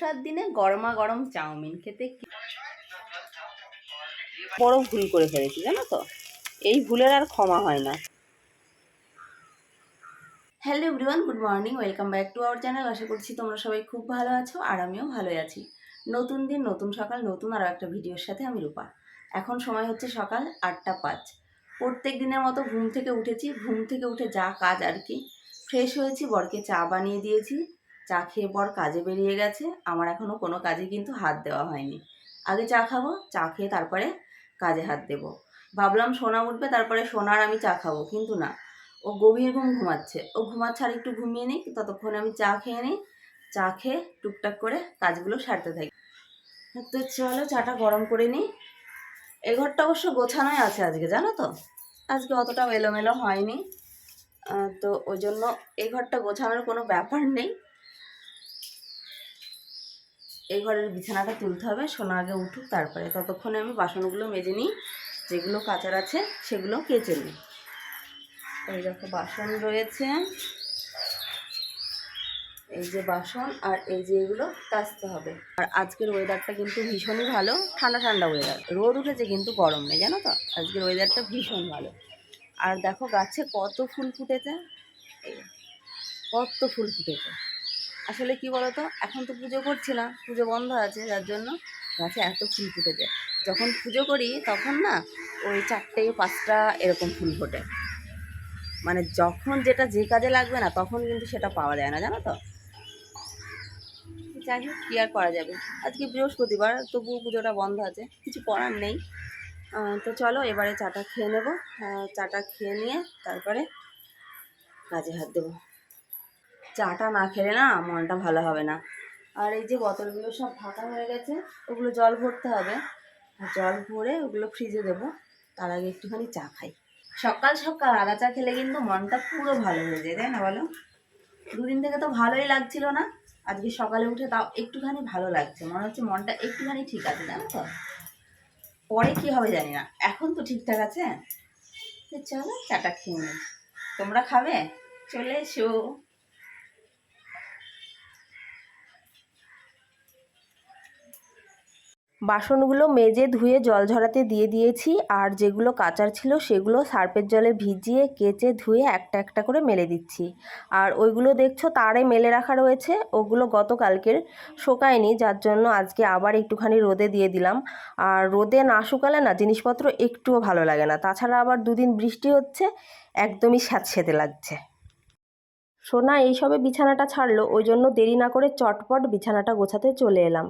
বর্ষার দিনে গরমা গরম চাউমিন খেতে বড় ভুল করে ফেলেছি জানো তো? এই ভুলের আর ক্ষমা হয় না। Hello everyone good morning welcome back to our channel আশা করছি তোমরা সবাই খুব ভালো আছো আর আমিও ভালোই আছি। নতুন দিন নতুন সকাল নতুন আরও একটা ভিডিওর সাথে আমি রূপা। এখন সময় হচ্ছে সকাল আটটা পাঁচ। প্রত্যেক দিনের মতো ঘুম থেকে উঠেছি। ঘুম থেকে উঠে যা কাজ আর কি। ফ্রেশ হয়েছি বরকে চা বানিয়ে দিয়েছি। চা খেয়ে বর কাজে বেরিয়ে গেছে। আমার এখনও কোনো কাজে কিন্তু হাত দেওয়া হয়নি। আগে চা খাব, চা খেয়ে তারপরে কাজে হাত দেবো। ভাবলাম সোনা উঠবে, তারপরে সোনার আমি চা খাব, কিন্তু না। ও গভীর ঘুম ঘুমাচ্ছে। ও ঘুমাচ্ছে আর একটু ঘুমিয়ে নিই ততক্ষণ আমি চা খেয়ে নিই। চা খেয়ে টুকটাক করে কাজগুলো সারতে থাকি। তো চলো চাটা গরম করে নিই। এ ঘরটা অবশ্য গোছানোই আছে আজকে, জানো তো? আজকে অতটাও এলোমেলো হয়নি। তো ওই জন্য এই ঘরটা গোছানোর কোনো ব্যাপার নেই। এই ঘরের বিছানাটা তুলতে হবে, সোনা আগে উঠুক, তারপরে ততক্ষণে আমি বাসনগুলো মেজে নিই, যেগুলো কাচার আছে সেগুলো কেচে নিই। এই দেখো, বাসন রয়েছে। এই যে বাসন আর এই যে এগুলো কাচতে হবে। আর আজকের ওয়েদারটা কিন্তু ভীষণই ভালো, ঠান্ডা ঠান্ডা ওয়েদার রোদ উঠেছে কিন্তু গরম নেই, জানো তো? আজকের ওয়েদারটা ভীষণ ভালো। আর দেখো, গাছে কত ফুল ফুটেছে? কত ফুল ফুটেছে? আসলে কি বলতো? এখন তো পুজো করছি না, পুজো বন্ধ আছে, যার জন্য গাছে এত ফুল ফুটে যায়। যখন পুজো করি, তখন না ওই চারটে, পাঁচটা এরকম ফুল ফোটে। মানে যখন যেটা যে কাজে লাগবে না, তখন কিন্তু সেটা পাওয়া যায় না, জানো তো? যাই হোক, কী আর করা যাবে? আজকে বৃহস্পতিবার, তবুও পুজোটা বন্ধ আছে, কিছু করার নেই। তো চলো, এবারে চাটা খেয়ে নেব। চাটা খেয়ে নিয়ে তারপরে কাজে হাত দেবো। চাটা না খেলে না মনটা ভালো হবে না। আর এই যে বোতলগুলো সব ফাঁকা হয়ে গেছে, ওগুলো জল ভরতে হবে। জল ভরে ওগুলো ফ্রিজে দেবো, তার আগে একটুখানি চা খাই। সকাল সকাল আদা চা খেলে কিন্তু মনটা পুরো ভালো হয়ে যায়, তাই না বলো? দুদিন থেকে তো ভালোই লাগছিল না, আজকে সকালে উঠে তাও একটুখানি ভালো লাগছে। মনে হচ্ছে মনটা একটুখানি ঠিক আছে, জানো তো? পরে কি হবে জানি না, এখন তো ঠিকঠাক আছে। চলো, চাটা খেয়ে নিই। তোমরা খাবে? চলে এসো। বাসনগুলো মেজে ধুয়ে জল ঝরাতে দিয়ে দিয়েছি, আর যেগুলো কাচার ছিল সেগুলো সার্পের জলে ভিজিয়ে কেচে ধুয়ে একটা একটা করে মেলে দিচ্ছি। আর ওইগুলো দেখছ তারে মেলে রাখা রয়েছে, ওগুলো গতকালকের শোকায়নি, যার জন্য আজকে আবার একটুখানি রোদে দিয়ে দিলাম। আর রোদে না শুকালে না জিনিসপত্র একটুও ভালো লাগে না, তাছাড়া আবার দুদিন বৃষ্টি হচ্ছে, একদমই স্যাঁতসেঁতে লাগছে। সোনা এইসবে বিছানাটা ছাড়লো, ওই জন্য দেরি না করে চটপট বিছানাটা গোছাতে চলে এলাম।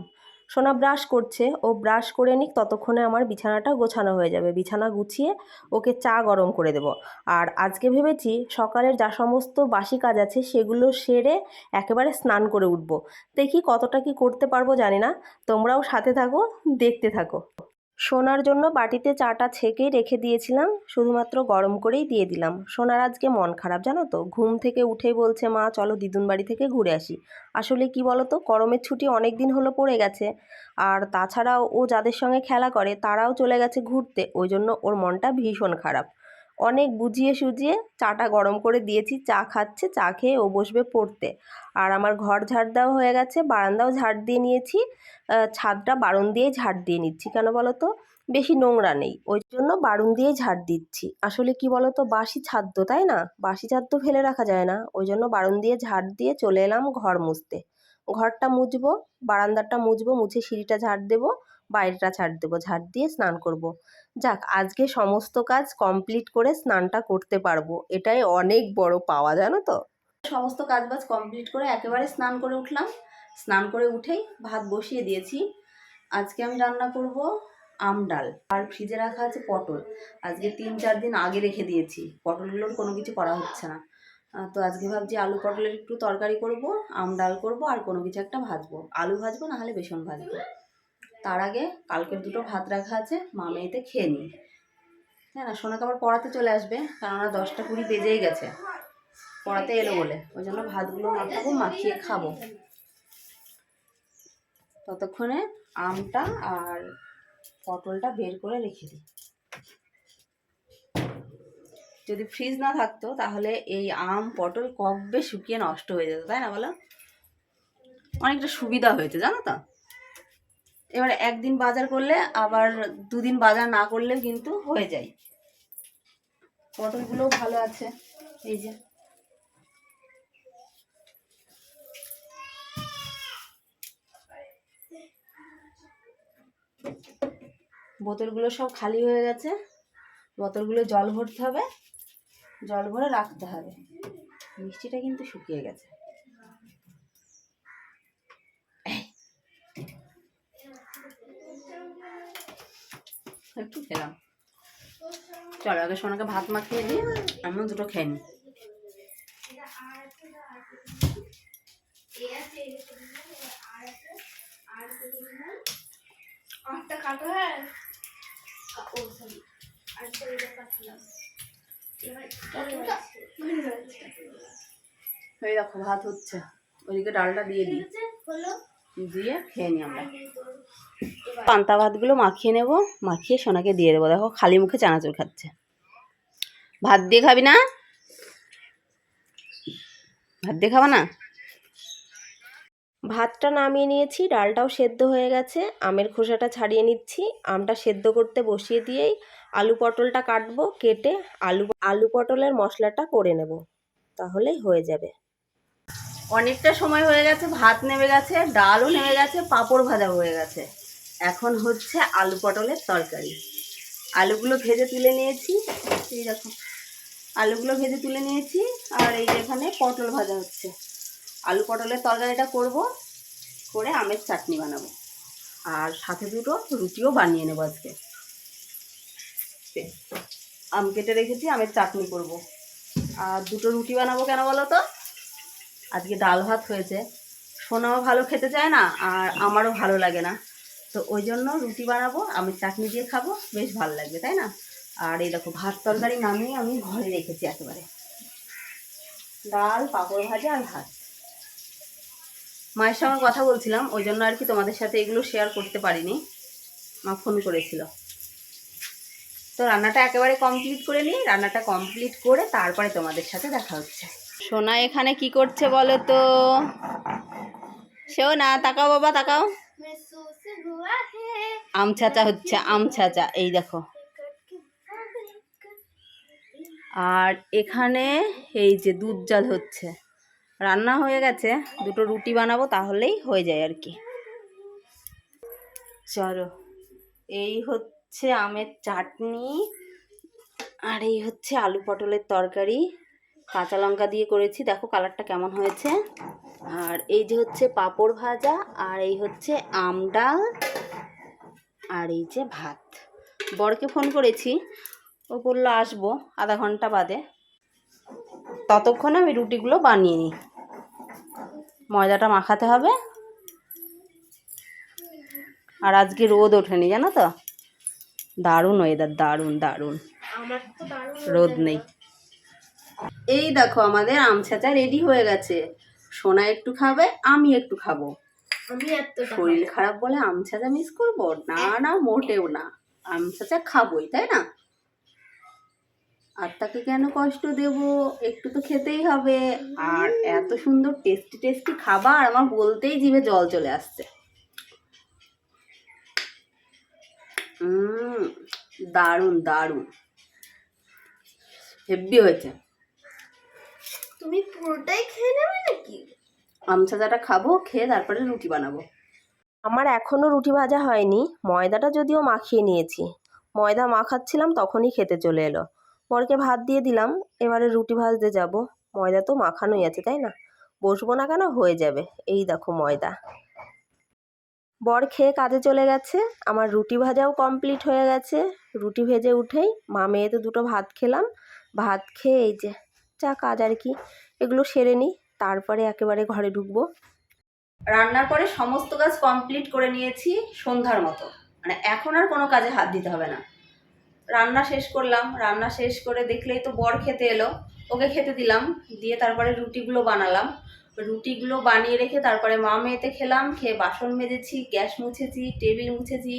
সোনা ব্রাশ করছে। ও ব্রাশ করে নিক, ততক্ষণে আমার বিছানাটা গোছানো হয়ে যাবে। বিছানা গুছিয়ে ওকে চা গরম করে দেব। আর আজকে ভেবেছি সকালের যা সমস্ত বাসি কাজ আছে সেগুলো সেরে একেবারে স্নান করে উঠব। দেখি কতটা কি করতে পারব জানি না। তোমরাও সাথে থাকো, দেখতে থাকো। সোনার জন্য বাটিতে চাটা ছেঁকে রেখে দিয়েছিলাম, শুধুমাত্র গরম করেই দিয়ে দিলাম। সোনার আজকে মন খারাপ, জানো তো? ঘুম থেকে উঠে বলছে, মা, চলো দিদুন বাড়ি থেকে ঘুরে আসি। আসলে কি বলো তো গরমের ছুটি অনেক দিন হলো পড়ে গেছে। আর তাছাড়াও ও যাদের সঙ্গে খেলা করে, তারাও চলে গেছে ঘুরতে, ওই জন্য ওর মনটা ভীষণ খারাপ। অনেক বুঝিয়ে সুজিয়ে চাটা গরম করে দিয়েছি, চা খাচ্ছে, চা খেয়ে ও বসবে পড়তে। আর আমার ঘর ঝাড় দেওয়া হয়ে গেছে, বারান্দাও ঝাড় দিয়ে নিয়েছি ছাদটা বারণ দিয়ে ঝাড় দিয়ে নিচ্ছি। কেন বলো তো বেশি নোংরা নেই, ওই জন্য বারণ দিয়ে ঝাড় দিচ্ছি। আসলে কি বলো তো বাসি ছাদ তো, তাই না? বাসি ছাদ তো ফেলে রাখা যায় না, ওই জন্য বারণ দিয়ে ঝাড় দিয়ে চলে এলাম ঘর মুছতে। ঘরটা মুছবো, বারান্দাটা মুছবো, মুছে সিঁড়িটা ঝাড় দেবো বাইরেটা ঝাড় দেবো, ঝাড় দিয়ে স্নান করব। যাক, আজকে সমস্ত কাজ কমপ্লিট করে স্নানটা করতে পারব। এটাই অনেক বড় পাওয়া, জানো তো? সমস্ত কাজ বাজ কমপ্লিট করে একেবারে স্নান করে উঠলাম। স্নান করে উঠেই ভাত বসিয়ে দিয়েছি। আজকে আমি রান্না করব আম ডাল। আর ফ্রিজে রাখা আছে পটল। আজকে তিন চার দিন আগে রেখে দিয়েছি। পটলগুলোর কোনো কিছু করা হচ্ছে না। তো আজকে ভাবছি আলু পটলের একটু তরকারি করব, আম ডাল করব, আর কোনো কিছু একটা ভাজবো। আলু ভাজবো, না হলে বেসন ভাজবো। তার আগে কালকের দুটো ভাত রাখা আছে, মা মেয়েতে খেয়ে নিই হ্যাঁ না, সোনাকে আবার পড়াতে চলে আসবে কেননা দশটা কুড়ি বেজেই গেছে। পড়াতে এলো বলে, ওই জন্য ভাতগুলো মাখাবো, মাখিয়ে খাব। ততক্ষণে আমটা আর পটলটা বের করে রেখে দিই। যদি ফ্রিজ না থাকতো, তাহলে এই আম, পটল কবে শুকিয়ে নষ্ট হয়ে যেত, তাই না বলো? অনেকটা সুবিধা হয়েছে, জানো তো? এবার একদিন বাজার করলে, আবার দুদিন বাজার না করলে কিন্তু হয়ে যায়। পটলগুলোও ভালো আছে, এই যে। বোতলগুলো সব খালি হয়ে গেছে। বোতলগুলো জল ভরতে হবে, জল ভরে রাখতে হবে। মিষ্টিটা কিন্তু শুকিয়ে গেছে। একটু খেলাম। চলো আগে সোনাকে ভাত মাখিয়ে দিই আমিও দুটো খেয়ে নিই। হ্যাঁ? এই দেখো ভাত হচ্ছে। ওইদিকে ডালটা দিয়ে দিই। হলো? দিয়ে খেয়ে নিই আমরা। পান্তা ভাতগুলো মাখিয়ে নেব মাখিয়ে সোনাকে দিয়ে দেবো। দেখো খালি মুখে চানাচুর খাচ্ছে। ভাত দিয়ে খাবি না? ভাত দিয়ে খাবা না? ভাতটা নামিয়ে নিয়েছি ডালটাও সেদ্ধ হয়ে গেছে। আমের খোসাটা ছাড়িয়ে নিচ্ছি। আমটা সেদ্ধ করতে বসিয়ে দিয়েই আলু পটলটা কাটবো কেটে আলু আলু পটলের মশলাটা করে নেব। তাহলেই হয়ে যাবে। অনেকটা সময় হয়ে গেছে, ভাত নেমে গেছে, ডালও নেমে গেছে, পাঁপড় ভাজা হয়ে গেছে। এখন হচ্ছে আলু পটলের তরকারি। আলুগুলো ভেজে তুলে নিয়েছি, এই দেখো। আলুগুলো ভেজে তুলে নিয়েছি, আর এই এখানে পটল ভাজা হচ্ছে। আলু পটলের তরকারিটা করব, করে আমের চাটনি বানাবো। আর সাথে দুটো রুটিও বানিয়ে নেব আজকে। আম কেটে রেখেছি, আমের চাটনি করব। আর দুটো রুটি বানাবো কেন বলো তো? আজকে ডাল ভাত হয়েছে। সোনাও ভালো খেতে চায় না, আর আমারও ভালো লাগে না। তো ওই জন্য রুটি বানাবো, আমি চাটনি দিয়ে খাব, বেশ ভালো লাগবে, তাই না? আর এই দেখো, ভাত তরকারি নামিয়ে আমি ঘরে রেখেছি একেবারে। ডাল, পাঁপড় ভাজা আর ভাত। মায়ের সঙ্গে কথা বলছিলাম, ওই জন্য আর কি তোমাদের সাথে এগুলো শেয়ার করতে পারিনি। মা ফোন করেছিল। তো রান্নাটা একেবারে কমপ্লিট করে নিই রান্নাটা কমপ্লিট করে তারপরে তোমাদের সাথে দেখা হচ্ছে। সোনা এখানে কি করছে বলো তো? সেও না, তাকাও বাবা, তাকাও। আম ছাঁচা হচ্ছে, আম ছাঁচা, এই দেখো। আর এখানে এই যে দুধ জাল হচ্ছে। রান্না হয়ে গেছে, দুটো রুটি বানাবো, তাহলেই হয়ে যায় আর কি। চলো, এই হচ্ছে আমের চাটনি, আর এই হচ্ছে আলু পটলের তরকারি। কাঁচা লঙ্কা দিয়ে করেছি। দেখো কালারটা কেমন হয়েছে। আর এই যে হচ্ছে পাঁপড় ভাজা আর এই হচ্ছে আম ডাল আর এই যে ভাত। বরকে ফোন করেছি। ও বলল আসব আধা ঘণ্টা বাদে। ততক্ষণে আমি রুটিগুলো বানিয়ে নিই। ময়দাটা মাখাতে হবে। আর আজকে রোদ ওঠেনি জানো তো? দারুণ ওয়েদার দারুণ দারুণ। রোদ নেই। এই দেখো আমাদের আম ছাঁচা রেডি হয়ে গেছে। সোনা একটু খাবে আমি একটু খাব। শরীর খারাপ বলে আম ছাঁচা মিস করব? না না মোটেও না। আম ছাঁচা খাবোই তাই না? আর তাকে কেন কষ্ট দেব? একটু তো খেতেই হবে। আর এত সুন্দর টেস্টি টেস্টি খাবার আমার বলতেই জিভে জল চলে আসছে। দারুণ দারুণ। হেব্বি হয়েছে। তুমি পুরোটাই খেয়ে নেবে নাকি? আম ছাঁচাটা খাব খেয়ে তারপরে রুটি বানাবো। আমার এখনও রুটি ভাজা হয়নি ময়দাটা যদিও মাখিয়ে নিয়েছি। ময়দা মাখাচ্ছিলাম তখনই খেতে চলে এলো। বরকে ভাত দিয়ে দিলাম এবারে রুটি ভাজতে যাব। ময়দা তো মাখানোই আছে তাই না? বসবো না কেন? হয়ে যাবে। এই দেখো ময়দা। বর খেয়ে কাজে চলে গেছে। আমার রুটি ভাজাও কমপ্লিট হয়ে গেছে। রুটি ভেজে উঠেই মা মেয়ে তো দুটো ভাত খেলাম। ভাত খেয়ে এই যে যা কাজ আর কি, এগুলো সেরে নিই, তারপরে একেবারে ঘরে ঢুকবো। রান্নার পরে সমস্ত কাজ কমপ্লিট করে নিয়েছি সন্ধ্যার মতো। মানে এখন আর কোনো কাজে হাত দিতে হবে না। রান্না শেষ করলাম, রান্না শেষ করে দেখলেই তো বর খেতে এলো। ওকে খেতে দিলাম, দিয়ে তারপরে রুটিগুলো বানালাম। রুটিগুলো বানিয়ে রেখে তারপরে মা মেয়েতে খেলাম, খেয়ে বাসন মেজেছি, গ্যাস মুছেছি, টেবিল মুছেছি,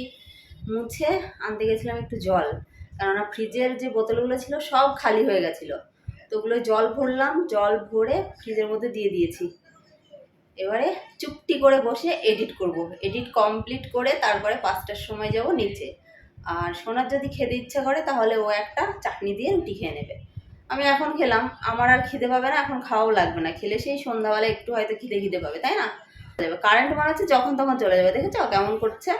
মুছে আনতে গেছিলাম একটু জল। কেননা ফ্রিজের যে বোতলগুলো ছিল সব খালি হয়ে গেছিল। তো ওগুলো জল ভরলাম, জল ভরে ফ্রিজের মধ্যে দিয়ে দিয়েছি। এবারে চুপটি করে বসে এডিট করব। এডিট কমপ্লিট করে তারপরে পাঁচটার সময় যাব নিচে। আর সোনার যদি খেতে ইচ্ছা করে, তাহলে ও একটা চাটনি দিয়ে রুটি খেয়ে নেবে। আমি এখন খেলাম। আমার আর খিদে পাবে না, এখন খাওয়াও লাগবে না। খেলে সেই সন্ধ্যাবেলা একটু হয়তো খিদে খিদে পাবে, তাই না? যাবে। কারেন্ট মনে হচ্ছে যখন তখন চলে যাবে। দেখেছ কেমন করছে?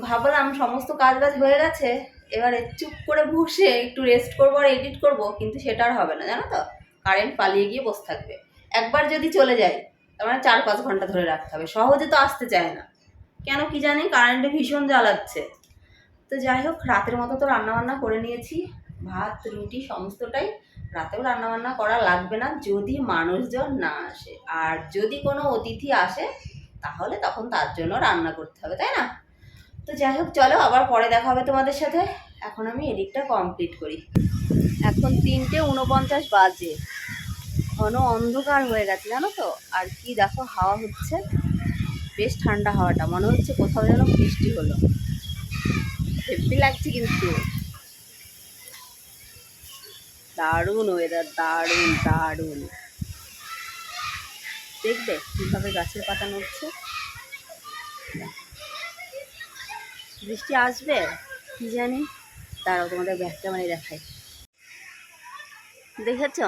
ভাবলাম সমস্ত কাজ বাজ হয়ে গেছে। এবারে চুপ করে বসে একটু রেস্ট করব আর এডিট করব, কিন্তু সেটা আর হবে না, জানো তো? কারেন্ট পালিয়ে গিয়ে বসে থাকবে। একবার যদি চলে যায়, তার মানে চার পাঁচ ঘণ্টা ধরে রাখতে হবে। সহজে তো আসতে চায় না। কেন কি জানি কারেন্টে ভীষণ জ্বালাচ্ছে। তো যাই হোক, রাতের মতো তো রান্নাবান্না করে নিয়েছি। ভাত, রুটি, সমস্তটাই রাতেও রান্নাবান্না করা লাগবে না। যদি মানুষজন না আসে, আর যদি কোনো অতিথি আসে, তাহলে তখন তার জন্য রান্না করতে হবে, তাই না? তো যাই হোক, চলো আবার পরে দেখা হবে তোমাদের সাথে। এখন আমি এডিটটা কমপ্লিট করি। এখন তিনটে উনপঞ্চাশ বাজে। ঘন অন্ধকার হয়ে গেছে, জানো তো? আর কি দেখো, হাওয়া হচ্ছে। বেশ ঠান্ডা হাওয়াটা। মনে হচ্ছে কোথাও যেন বৃষ্টি হলো। হেভি লাগছে কিন্তু। দারুণ ওয়েদার দারুণ দারুণ। দেখবে কীভাবে গাছের পাতা নড়ছে? বৃষ্টি আসবে, কি জানি? তারাও তোমাদের ব্যাগটা মানে দেখাই। দেখেছ?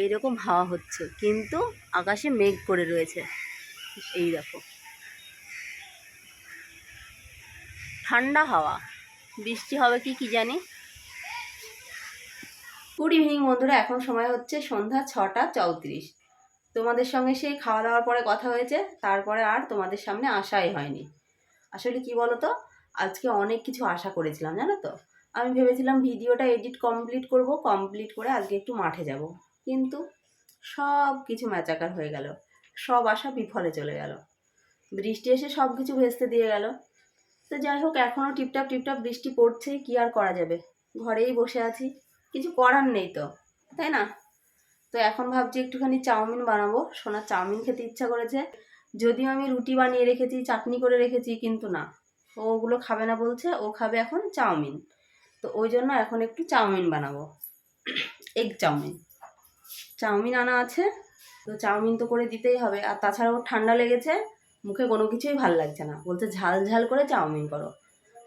এইরকম হাওয়া হচ্ছে, কিন্তু আকাশে মেঘ করে রয়েছে। এই দেখো। ঠান্ডা হাওয়া। বৃষ্টি হবে কি কি জানি? গুড ইভিনিং বন্ধুরা, এখন সময় হচ্ছে সন্ধ্যা ছটা চৌত্রিশ। তোমাদের সঙ্গে সেই খাওয়া দাওয়ার পরে কথা হয়েছে, তারপরে আর তোমাদের সামনে আসাই হয়নি। আসলে কি বলো তো আজকে অনেক কিছু আশা করেছিলাম, জানো তো? আমি ভেবেছিলাম ভিডিওটা এডিট কমপ্লিট করব, কমপ্লিট করে আজকে একটু মাঠে যাব। কিন্তু সব কিছু ম্যাচাকার হয়ে গেল। সব আশা বিফলে চলে গেল। বৃষ্টি এসে সব কিছু ভেস্তে দিয়ে গেল। তো যাই হোক এখনও টিপটাপ টিপটাপ বৃষ্টি পড়ছে, কি আর করা যাবে? ঘরেই বসে আছি। কিছু করার নেই তো, তাই না? তো এখন ভাবছি একটুখানি চাউমিন বানাবো। সোনার চাউমিন খেতে ইচ্ছা করেছে। যদিও আমি রুটি বানিয়ে রেখেছি, চাটনি করে রেখেছি, কিন্তু না। ও ওগুলো খাবে না বলছে, ও খাবে এখন চাউমিন। তো ওই জন্য এখন একটু চাউমিন বানাবো। Egg chowmein. চাউমিন আনা আছে, তো চাউমিন তো করে দিতেই হবে। আর তাছাড়া ওর ঠান্ডা লেগেছে, মুখে কোনো কিছুই ভালো লাগছে না। বলছে ঝাল ঝাল করে চাউমিন করো।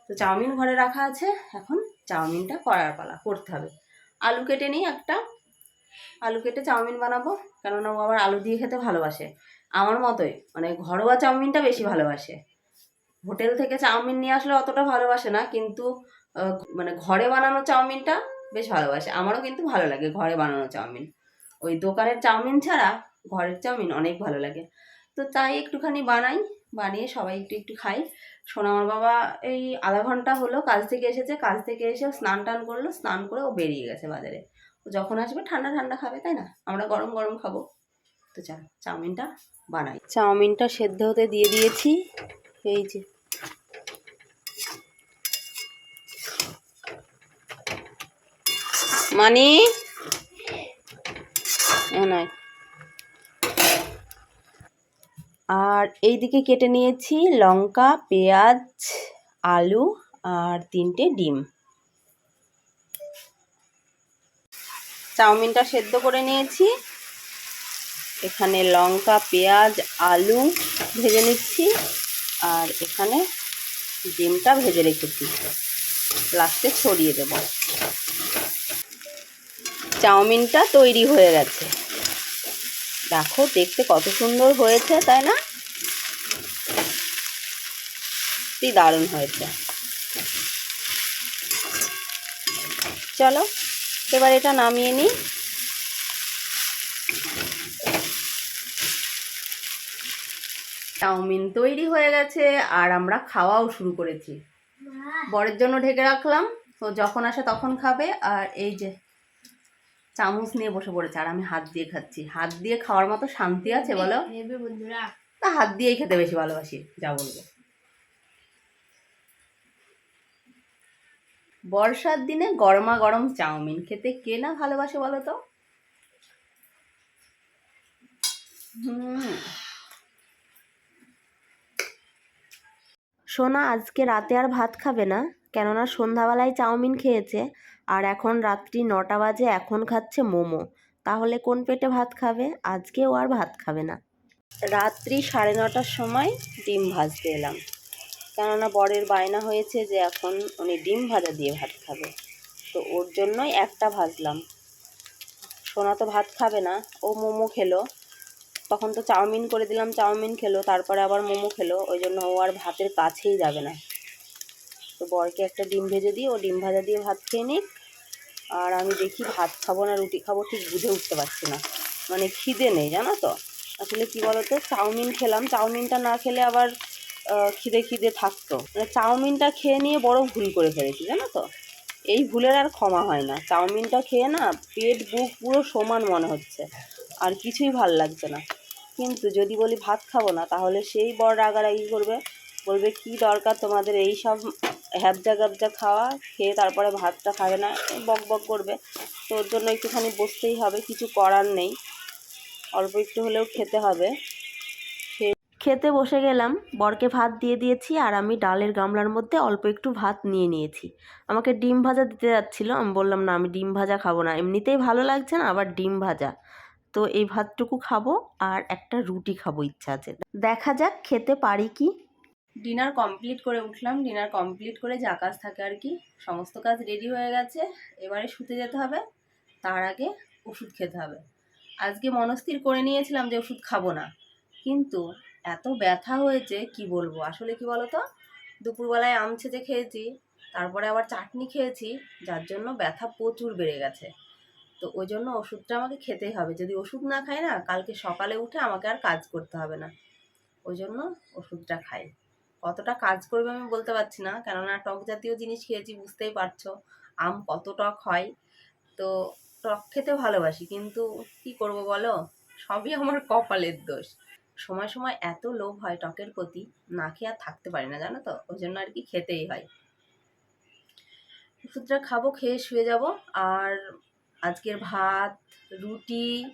তো চাউমিন ঘরে রাখা আছে, এখন চাউমিনটা করার পালা, করতে হবে। আলু কেটে নিই একটা। আলু কেটে চাউমিন বানাবো, কেননা ও আবার আলু দিয়ে খেতে ভালোবাসে। আমার মতোই। মানে ঘরোয়া চাউমিনটা বেশি ভালোবাসে। হোটেল থেকে চাউমিন নিয়ে আসলে অতটা ভালোবাসে না, কিন্তু মানে ঘরে বানানো চাউমিনটা বেশ ভালোবাসে। আমারও কিন্তু ভালো লাগে ঘরে বানানো চাউমিন। ওই দোকানের চাউমিন ছাড়া ঘরের চাউমিন অনেক ভালো লাগে। তো তাই একটুখানি বানাই, বানিয়ে সবাই একটু একটু খাই। সোনামার বাবা এই আধা ঘণ্টা হলো কাজ থেকে এসেছে, কাজ থেকে এসে স্নান টান করল, স্নান করে ও বেরিয়ে গেছে বাজারে। যখন আসবে ঠান্ডা ঠান্ডা খাবে, তাই না? আমরা গরম গরম খাব। তো চল, চাউমিনটা বানাই। চাউমিনটা সেদ্ধ হতে দিয়ে দিয়েছি। এই যে। মানি? আর এইদিকে কেটে নিয়েছি লঙ্কা, পেঁয়াজ, আলু আর তিনটে ডিম। চাউমিনটা সেদ্ধ করে নিয়েছি। এখানে লঙ্কা, পেঁয়াজ, আলু ভেজে নিচ্ছি আর এখানে ডিমটা ভেজে রেখেছি। লাস্টে ছড়িয়ে দেব। চাউমিনটা তৈরি হয়ে গেছে। দেখো, দেখতে কত সুন্দর হয়েছে, তাই না? সত্যি দারুণ হয়েছে। চলো, এবার এটা নামিয়ে নিই। চাউমিন তৈরি হয়ে গেছে আর আমরা খাওয়াও শুরু করেছি। বরের জন্য ঢেকে রাখলাম তো যখন আসে তখন খাবে আর এই যে চামচ নিয়ে বসে পড়েছে আর আমি হাত দিয়ে খাচ্ছি। হাত দিয়ে খাওয়ার মতো শান্তি আছে বলো? তা হাত দিয়েই খেতে বেশি ভালোবাসি যা বলব। বর্ষার দিনে গরমা গরম চাউমিন খেতে কে না ভালোবাসে বলো তো? হুম। সোনা আজকে রাতে আর ভাত খাবে না, কেননা সন্ধ্যাবেলায় চাউমিন খেয়েছে, আর এখন রাত্রি নটা বাজে, এখন খাচ্ছে মোমো। তাহলে কোন পেটে ভাত খাবে? আজকে ও আর ভাত খাবে না। রাত্রি সাড়ে নটার সময় ডিম ভাজতে এলাম। কেননা বরের বায়না হয়েছে যে এখন উনি ডিম ভাজা দিয়ে ভাত খাবে। তো ওর জন্যই একটা ভাজলাম। সোনা তো ভাত খাবে না, ও মোমো খেলো। তখন তো চাউমিন করে দিলাম, চাউমিন খেলো, তারপরে আবার মোমো খেলো, ওই জন্য ও আর ভাতের কাছেই যাবে না। তো বরকে একটা ডিম ভেজে দিই, ও ডিম ভাজা দিয়ে ভাত খেয়ে নিক, আর আমি দেখি ভাত খাব না, রুটি খাব, ঠিক বুঝে উঠতে পারছি না। মানে খিদে নেই, জানো তো? আসলে কি বলতো, চাউমিন খেলাম, চাউমিনটা না খেলে আবার খিদে খিদে থাকতো। মানে চাউমিনটা খেয়ে নিয়ে বড় ভুল করে ফেলেছি, জানো তো? এই ভুলের আর ক্ষমা হয় না। চাউমিনটা খেয়ে না, পেট, বুক পুরো সমান মনে হচ্ছে। আর কিছুই ভালো লাগছে না। কিন্তু যদি বলি ভাত খাব না, তাহলে সেই বড় রাগারাগি করবে, বলবে, কি দরকার তোমাদের এই সব হ্যাবজা গ্যাবজা খাওয়া, খেয়ে তারপরে ভাতটা খাবে না? বক বক করবে। তো ওর জন্য একটুখানি বসতেই হবে, কিছু করার নেই। অল্প একটু হলেও খেতে হবে। খেতে বসে গেলাম, বরকে ভাত দিয়ে দিয়েছি, আর আমি ডালের গামলার মধ্যে অল্প একটু ভাত নিয়ে নিয়েছি। আমাকে ডিম ভাজা দিতে যাচ্ছিল, আমি বললাম, না, আমি ডিম ভাজা খাব না। এমনিতেই ভালো লাগছে না, আবার ডিম ভাজা। তো এই ভাতটুকু খাব আর একটা রুটি খাব, ইচ্ছা আছে। দেখা যাক, খেতে পারি কি? ডিনার কমপ্লিট করে উঠলাম। ডিনার কমপ্লিট করে যা কাজ থাকে আর কি, সমস্ত কাজ রেডি হয়ে গেছে। এবারে শুতে যেতে হবে, তার আগে ওষুধ খেতে হবে। আজকে মনস্থির করে নিয়েছিলাম যে ওষুধ খাব না, কিন্তু এত ব্যথা হয়েছে, কি বলব? আসলে কি বলতো? দুপুরবেলায় আম ছেঁচে খেয়েছি, তারপরে আবার চাটনি খেয়েছি, যার জন্য ব্যথা প্রচুর বেড়ে গেছে। তো ওই জন্য ওষুধটা আমাকে খেতেই হবে। যদি ওষুধ না খাই না, কালকে সকালে উঠে আমাকে আর কাজ করতে হবে না। ওই জন্য ওষুধটা খাই। কতটা কাজ করবে আমি বলতে পারছি না, কেননা টক জাতীয় জিনিস খেয়েছি, বুঝতেই পারছ। আম কত টক হয়। তো টক খেতে ভালোবাসি, কিন্তু কি করব বলো? সবই আমার কপালের দোষ। সময় সময় এত লোভ হয় টকের প্রতি, না খেয়ে আর থাকতে পারি না, জানো তো? ওই জন্য আর কি খেতেই হয়। ওষুধটা খাব, খেয়ে শুয়ে যাব। আর আজকের ভাত, রুটি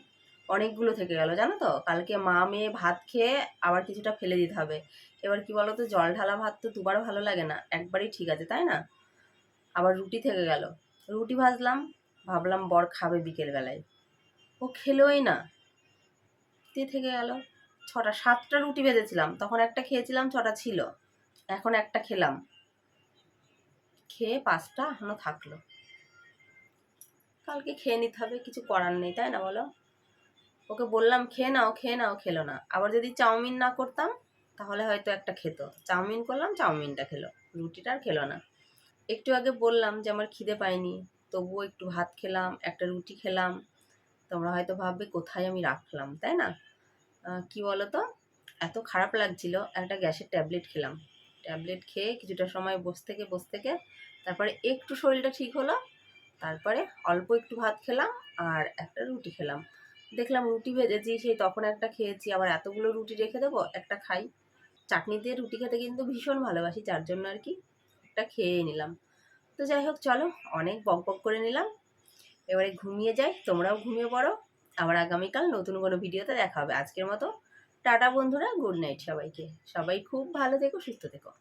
অনেকগুলো থেকে গেল, জানো তো? কালকে মা মেয়ে ভাত খেয়ে আবার কিছুটা ফেলে দিতে হবে। এবার কি বলতো, জল ঢালা ভাত তো দুবার ভালো লাগে না, একবারই ঠিক আছে, তাই না? আবার রুটি থেকে গেল। রুটি ভাজলাম, ভাবলাম বর খাবে বিকেলবেলায় ও খেলোই না। তে থেকে গেল। ছটা, সাতটা রুটি ভেজেছিলাম, তখন একটা খেয়েছিলাম, ছটা ছিল। এখন একটা খেলাম। খেয়ে পাঁচটা এখনও থাকল। কালকে খেয়ে নিতে হবে, কিছু করার নেই, তাই না বলো? ওকে বললাম, খেয়ে নাও খেয়ে নাও, খেলো না। আবার যদি চাউমিন না করতাম, তাহলে হয়তো একটা খেতো। চাউমিন করলাম, চাউমিনটা খেলো। রুটিটা আর খেলো না। একটু আগে বললাম যে আমার খিদে পায়নি, তবুও একটু ভাত খেলাম, একটা রুটি খেলাম। তোমরা হয়তো ভাববে, কোথায় আমি রাখলাম? তাই না? কি বলো তো এত খারাপ লাগছিল একটা গ্যাসের ট্যাবলেট খেলাম। ট্যাবলেট খেয়ে কিছুটা সময় বসে থেকে বসে থেকে, তারপরে একটু শরীরটা ঠিক হলো তারপরে অল্প একটু ভাত খেলাম আর একটা রুটি খেলাম। দেখলাম রুটি ভেজেছি, সেই তখন একটা খেয়েছি, আবার এতগুলো রুটি রেখে দেবো, একটা খাই। চাটনি দিয়ে রুটি খেতে কিন্তু ভীষণ ভালোবাসি, যার জন্য আর কি একটা খেয়ে নিলাম। তো যাই হোক, চলো, অনেক বক বক করে নিলাম। এবারে ঘুমিয়ে যাই, তোমরাও ঘুমিয়ে পড়ো। আবার আগামীকাল নতুন কোনো ভিডিওতে দেখা হবে। আজকের মতো টাটা বন্ধুরা, গুড নাইট সবাইকে। সবাই খুব ভালো থেকো, সুস্থ থেকো।